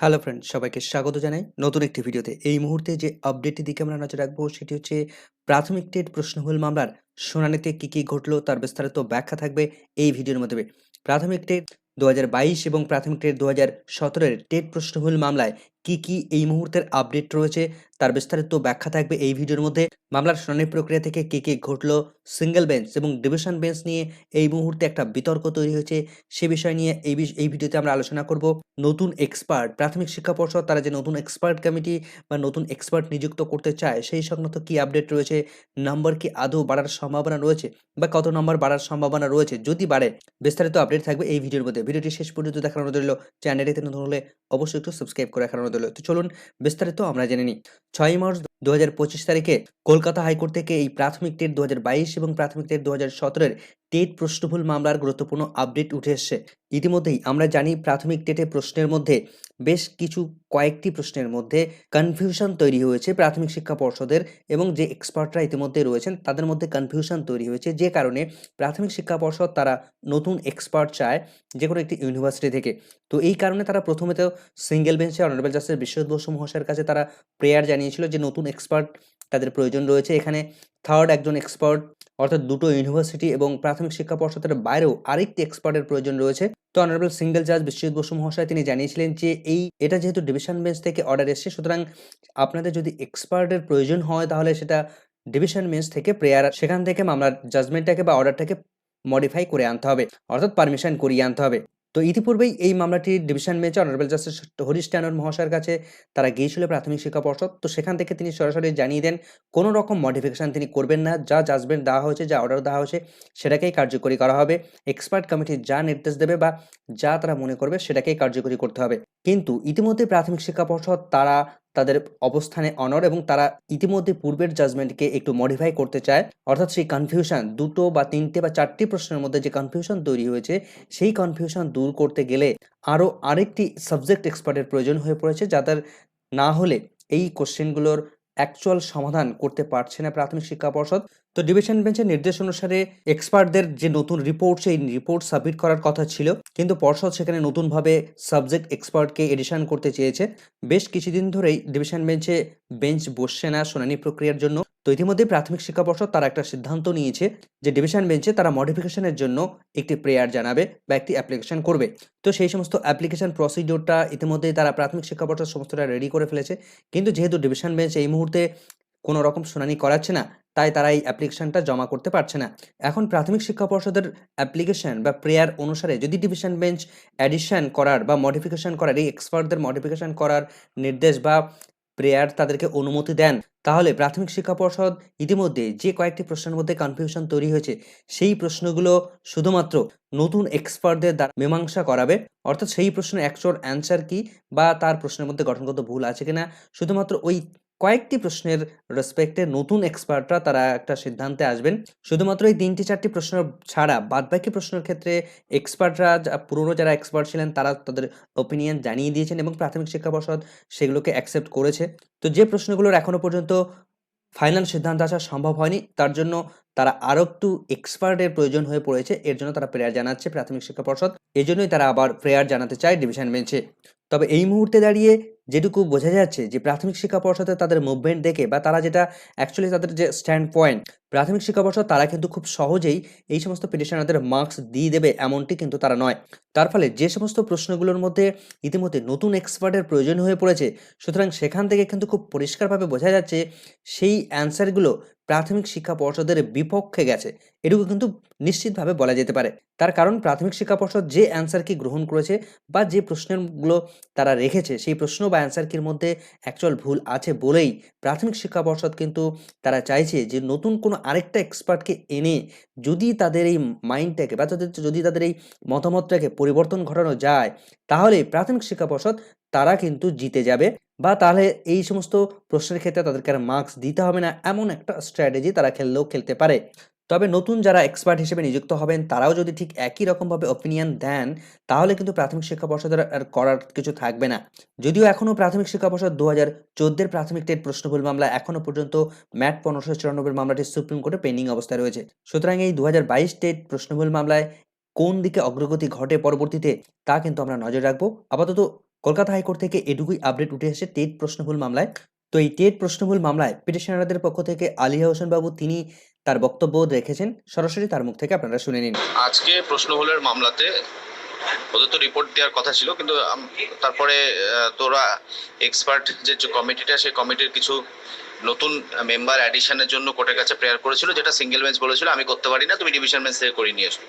Hello friend সবাইকে স্বাগত জানাই নতুন একটি ভিডিওতে। এই মুহূর্তে যে আপডেটটি দিকে আমরা নজর রাখব, সেটি হচ্ছে প্রাথমিক টেট প্রশ্নহুল মামলার শুনানিতে কী কী ঘটলো, তার বিস্তারিত ব্যাখ্যা থাকবে এই ভিডিওর মাধ্যমে। প্রাথমিক টেট দু হাজার বাইশ এবং প্রাথমিক টেট দু হাজার সতেরোর টেট প্রশ্নহুল মামলায় কি কি এই মুহূর্তের আপডেট রয়েছে তার বিস্তারিত ব্যাখ্যা থাকবে এই ভিডিওর মধ্যে। মামলার শুনানি প্রক্রিয়া থেকে কি কি ঘটলো সিঙ্গেল বেঞ্চ এবং ডিভিশন বেঞ্চ নিয়ে এই মুহূর্তে একটা বিতর্ক তৈরি হয়েছে সে বিষয় নিয়ে এই এই ভিডিওতে আমরা আলোচনা করব। নতুন এক্সপার্ট প্রাথমিক শিক্ষা পর্ষদ, তারা যে নতুন এক্সপার্ট কমিটি বা নতুন এক্সপার্ট নিযুক্ত করতে চায়, সেই সংক্রান্ত কি আপডেট রয়েছে নাম্বার কি আদৌ বাড়ার সম্ভাবনা রয়েছে বা কত নম্বর বাড়ার সম্ভাবনা রয়েছে, যদি বাড়ে, বিস্তারিত আপডেট থাকবে এই ভিডিওর মধ্যে। ভিডিওটি শেষ পর্যন্ত দেখানো রইল চ্যানেলটিতে নতুন হলে অবশ্যই একটু সাবস্ক্রাইব করে রাখানো রইল তো চলুন বিস্তারিত আমরা জেনে নিই। ছয় মার্চ দু হাজার পঁচিশ তারিখে কলকাতা হাইকোর্ট থেকে এই প্রাথমিক টেট দু হাজার বাইশ এবং প্রাথমিক টেট দু হাজার সতেরোর টেট প্রশ্নভুল মামলার গুরুত্বপূর্ণ আপডেট উঠে এসছে। ইতিমধ্যেই আমরা জানি প্রাথমিক টেটে প্রশ্নের মধ্যে বেশ কিছু কয়েকটি প্রশ্নের মধ্যে কনফিউশন তৈরি হয়েছে প্রাথমিক শিক্ষা পর্ষদের এবং যে এক্সপার্টরা ইতিমধ্যে রয়েছেন তাদের মধ্যে কনফিউশন তৈরি হয়েছে। যে কারণে প্রাথমিক শিক্ষা পর্ষদ তারা নতুন এক্সপার্ট চায় যে কোনো একটি ইউনিভার্সিটি থেকে। তো এই কারণে তারা প্রথমে তো সিঙ্গেল বেঞ্চে অনারেবল জাস্টিস বিশ্বজিৎ বসু মহাশয়ের কাছে তারা প্রেয়ার জানিয়েছিল যে নতুন এক্সপার্ট তাদের প্রয়োজন রয়েছে। এখানে থার্ড একজন এক্সপার্ট অর্থাৎ দুটো ইউনিভার্সিটি এবং প্রাথমিক শিক্ষা পর্ষদের বাইরেও আরেকটি এক্সপার্টের প্রয়োজন রয়েছে। তো অনারেবল সিঙ্গেল জাজ বিশ্বজিৎ বসু মহাশয়, তিনি জানিয়েছিলেন যে এই, এটা যেহেতু ডিভিশন বেঞ্চ থেকে অর্ডার এসছে, সুতরাং আপনাদের যদি এক্সপার্টের প্রয়োজন হয়, তাহলে সেটা ডিভিশন বেঞ্চ থেকে প্রেয়ার সেখান থেকে মামলার জাজমেন্টটাকে বা অর্ডারটাকে মডিফাই করে আনতে হবে। অর্থাৎ পারমিশন করিয়ে আনতে হবে। তো ইতিপূর্বেই এই মামলাটি ডিভিশন বেঞ্চে অনারেবল জাস্টিস হরিশ ট্যানর মহাশয়ের কাছে তারা গিয়েছিল প্রাথমিক শিক্ষা পর্ষদ। তো সেখান থেকে তিনি সরাসরি জানিয়ে দেন, কোনো রকম মডিফিকেশান তিনি করবেন না। যা জাজমেন্ট দেওয়া হয়েছে, যা অর্ডার দেওয়া হয়েছে, সেটাকেই কার্যকরী করা হবে। এক্সপার্ট কমিটি যা নির্দেশ দেবে বা যা তারা মনে করবে, সেটাকেই কার্যকরী করতে হবে। কিন্তু ইতিমধ্যে প্রাথমিক শিক্ষা পর্ষদ তারা তাদের অবস্থানে অনর এবং তারা ইতিমধ্যে পূর্বের জাজমেন্টকে একটু মডিফাই করতে চায়। অর্থাৎ সেই কনফিউশন দুটো বা তিনটে বা চারটি প্রশ্নের মধ্যে যে কনফিউশন তৈরি হয়েছে, সেই কনফিউশন দূর করতে গেলে আরও আরেকটি সাবজেক্ট এক্সপার্টের প্রয়োজন হয়ে পড়েছে, যাদের না হলে এই কোশ্চেনগুলোর অ্যাকচুয়াল সমাধান করতে পারছে না প্রাথমিক শিক্ষা পর্ষদ। তো ডিভিশন বেঞ্চের নির্দেশ অনুসারে এক্সপার্টদের যে নতুন রিপোর্ট সেই রিপোর্ট সাবমিট করার কথা ছিল। কিন্তু পর্ষদ সেখানে নতুনভাবে সাবজেক্ট এক্সপার্টকে এডিশন করতে চেয়েছে। বেশ কিছুদিন ধরেই ডিভিশন বেঞ্চে বেঞ্চ বসছে না শুনানি প্রক্রিয়ার জন্য। তো ইতিমধ্যে প্রাথমিক শিক্ষা পর্ষদ তারা একটা সিদ্ধান্ত নিয়েছে যে ডিভিশন বেঞ্চে তারা মডিফিকেশনের জন্য একটি প্রেয়ার জানাবে বা একটি অ্যাপ্লিকেশন করবে। তো সেই সমস্ত অ্যাপ্লিকেশন প্রসিডিওরটা ইতিমধ্যেই তারা প্রাথমিক শিক্ষা পর্ষদ সমস্তটা রেডি করে ফেলেছে। কিন্তু যেহেতু ডিভিশন বেঞ্চ এই মুহূর্তে কোনো রকম শুনানি করাচ্ছে না, তাই তারা এই অ্যাপ্লিকেশনটা জমা করতে পারছে না। এখন প্রাথমিক শিক্ষা পর্ষদের অ্যাপ্লিকেশন বা প্রেয়ার অনুসারে যদি ডিভিশন বেঞ্চ অ্যাডিশন করার বা মডিফিকেশন করার, এই এক্সপার্টদের মডিফিকেশন করার নির্দেশ বা প্রেয়ার তাদেরকে অনুমতি দেন। তাহলে প্রাথমিক শিক্ষা পর্ষদ ইতিমধ্যে যে কয়েকটি প্রশ্নের মধ্যে কনফিউশন তৈরি হয়েছে, সেই প্রশ্নগুলো শুধুমাত্র নতুন এক্সপার্টদের দ্বারা মীমাংসা করাবে। অর্থাৎ সেই প্রশ্নের অ্যাকচুয়াল অ্যান্সার কি বা তার প্রশ্নের মধ্যে গঠনগত ভুল আছে কিনা, শুধুমাত্র ওই কয়েকটি প্রশ্নের রেসপেক্টে নতুন এক্সপার্টরা তারা একটা সিদ্ধান্তে আসবেন। শুধুমাত্র এই তিনটি চারটি প্রশ্ন ছাড়া বাদবাকি প্রশ্নের ক্ষেত্রে এক্সপার্টরা পুরনো যারা এক্সপার্ট ছিলেন, তারা তাদের ওপিনিয়ন জানিয়ে দিয়েছেন এবং প্রাথমিক শিক্ষা পর্ষদ সেগুলোকে অ্যাকসেপ্ট করেছে। তো যে প্রশ্নগুলোর এখনও পর্যন্ত ফাইনাল সিদ্ধান্ত আসা সম্ভব হয়নি, তার জন্য তারা আরও একটু এক্সপার্টের প্রয়োজন হয়ে পড়েছে। এর জন্য তারা প্রেয়ার জানাচ্ছে প্রাথমিক শিক্ষা পর্ষদ। এই জন্যই তারা আবার প্রেয়ার জানাতে চায় ডিভিশন বেঞ্চে তবে এই মুহূর্তে দাঁড়িয়ে যেটুকু বোঝা যাচ্ছে যে প্রাথমিক শিক্ষা পর্ষদের তাদের মুভমেন্ট দেখে বা তারা যেটা অ্যাকচুয়ালি তাদের যে স্ট্যান্ড পয়েন্ট প্রাথমিক শিক্ষা পর্ষদ তারা কিন্তু খুব সহজেই এই সমস্ত পিটিশনারদের মার্কস দিয়ে দেবে এমনটি কিন্তু তারা নয়। তার ফলে যে সমস্ত প্রশ্নগুলোর মধ্যে ইতিমধ্যে নতুন এক্সপার্টের প্রয়োজন হয়ে পড়েছে, সুতরাং সেখান থেকে কিন্তু খুব পরিষ্কারভাবে বোঝা যাচ্ছে সেই অ্যান্সারগুলো প্রাথমিক শিক্ষা পর্ষদের বিপক্ষে গেছে। এটুকু কিন্তু নিশ্চিতভাবে বলা যেতে পারে। তার কারণ প্রাথমিক শিক্ষা পর্ষদ যে অ্যান্সার কি গ্রহণ করেছে বা যে প্রশ্নগুলো তারা রেখেছে, সেই প্রশ্ন বা অ্যান্সার কির মধ্যে অ্যাকচুয়াল ভুল আছে বলেই প্রাথমিক শিক্ষা পর্ষদ কিন্তু তারা চাইছে যে নতুন কোনো আরেকটা এক্সপার্টকে এনে যদি তাদের এই মাইন্ডটাকে বা তাদের যদি তাদের এই মতামতটাকে পরিবর্তন ঘটানো যায়, তাহলে প্রাথমিক শিক্ষা পর্ষদ তারা কিন্তু জিতে যাবে বা তাহলে এই সমস্ত প্রশ্নের ক্ষেত্রে তাদেরকে আর মার্কস দিতে হবে না, এমন একটা স্ট্র্যাটেজি তারা খেললেও খেলতে পারে। তবে নতুন যারা এক্সপার্ট হিসেবে নিযুক্ত হবেন, তারাও যদি ঠিক একই রকমভাবে অপিনিয়ন দেন, তাহলে কিন্তু প্রাথমিক শিক্ষা পর্ষদের আর করার কিছু থাকবে না। যদিও এখনও প্রাথমিক শিক্ষা পর্ষদ দু হাজার চোদ্দের প্রাথমিক টেট প্রশ্নভুল মামলা এখনও পর্যন্ত ম্যাট পনেরোশো চুরানব্বই মামলাটি সুপ্রিম কোর্টে পেন্ডিং অবস্থায় রয়েছে। সুতরাং এই দু হাজার বাইশ টেট প্রশ্নভুল মামলায় কোন দিকে অগ্রগতি ঘটে পরবর্তীতে, তা কিন্তু আমরা নজর রাখব। আপাতত কলকাতা হাইকোর্ট থেকে এটুকুই আপডেট উঠে আসে টেট প্রশ্নভুল মামলায়। তো এই টেট প্রশ্নভুল মামলায় পিটিশনারদের পক্ষ থেকে আলিয়া হোসেন বাবু তিনি তার বক্তব্য রেখেছেন সরাসরি তার মুখ থেকে আপনারা শুনে নিন। আজকে প্রশ্নভুলের মামলাতে ওদের তো রিপোর্ট দেওয়ার কথা ছিল, কিন্তু তারপরে তোরা এক্সপার্ট যে কমিটিটা, সেই কমিটির কিছু নতুন মেম্বার অ্যাডিশনের জন্য কোর্টের কাছে প্রেয়ার করেছিল, যেটা সিঙ্গেল বেঞ্চ বলেছিল, আমি করতে পারি না, তুমি ডিভিশন বেঞ্চ থেকে করিয়ে নিয়ে এসো।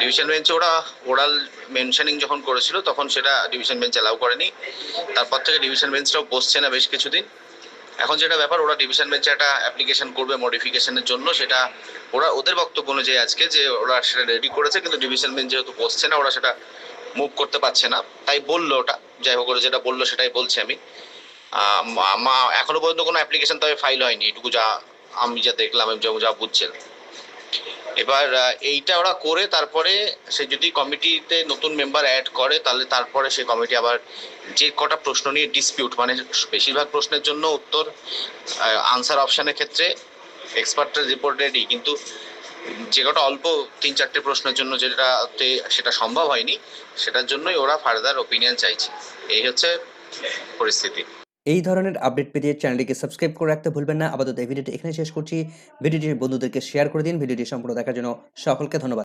ডিভিশন বেঞ্চে ওরা ওরাল মেনশনিং যখন করেছিল, তখন সেটা ডিভিশন বেঞ্চ অ্যালাউ করেনি। তারপর থেকে ডিভিশন বেঞ্চটাও বসছে না বেশ কিছুদিন। এখন যেটা ব্যাপার, ওরা ডিভিশন বেঞ্চে একটা অ্যাপ্লিকেশন করবে মডিফিকেশনের জন্য। সেটা ওরা, ওদের বক্তব্য অনুযায়ী আজকে যে ওরা সেটা রেডি করেছে, কিন্তু ডিভিশন বেঞ্চ যেহেতু বসছে না, ওরা সেটা মুভ করতে পারছে না। তাই বলল ওটা। যাই হোক, ওরা যেটা বলল সেটাই বলছি আমি। এখনও পর্যন্ত কোনো অ্যাপ্লিকেশন তবে ফাইল হয়নি। এটুকু যা, আমি যা দেখলাম, আমি যা যা বুঝছেন। এবার এইটা ওরা করে, তারপরে সে যদি কমিটিতে নতুন মেম্বার অ্যাড করে, তাহলে তারপরে সে কমিটি আবার যে কটা প্রশ্ন নিয়ে ডিসপিউট মানে বেশিরভাগ প্রশ্নের জন্য উত্তর আনসার অপশানের ক্ষেত্রে এক্সপার্টের রিপোর্ট রেডি কিন্তু যে কটা অল্প তিন চারটে প্রশ্নের জন্য যেটাতে সেটা সম্ভব হয়নি, সেটার জন্যই ওরা ফার্দার ওপিনিয়ন চাইছে। এই হচ্ছে পরিস্থিতি। এই ধরনের আপডেট পেতে চ্যানেলটিকে সাবস্ক্রাইব করে রাখতে ভুলবেন না। আপাতত এই ভিডিওটি এখানে শেষ করছি। ভিডিওটি বন্ধুদেরকে শেয়ার করে দিন। ভিডিওটি সম্পূর্ণ দেখার জন্য সকলকে ধন্যবাদ।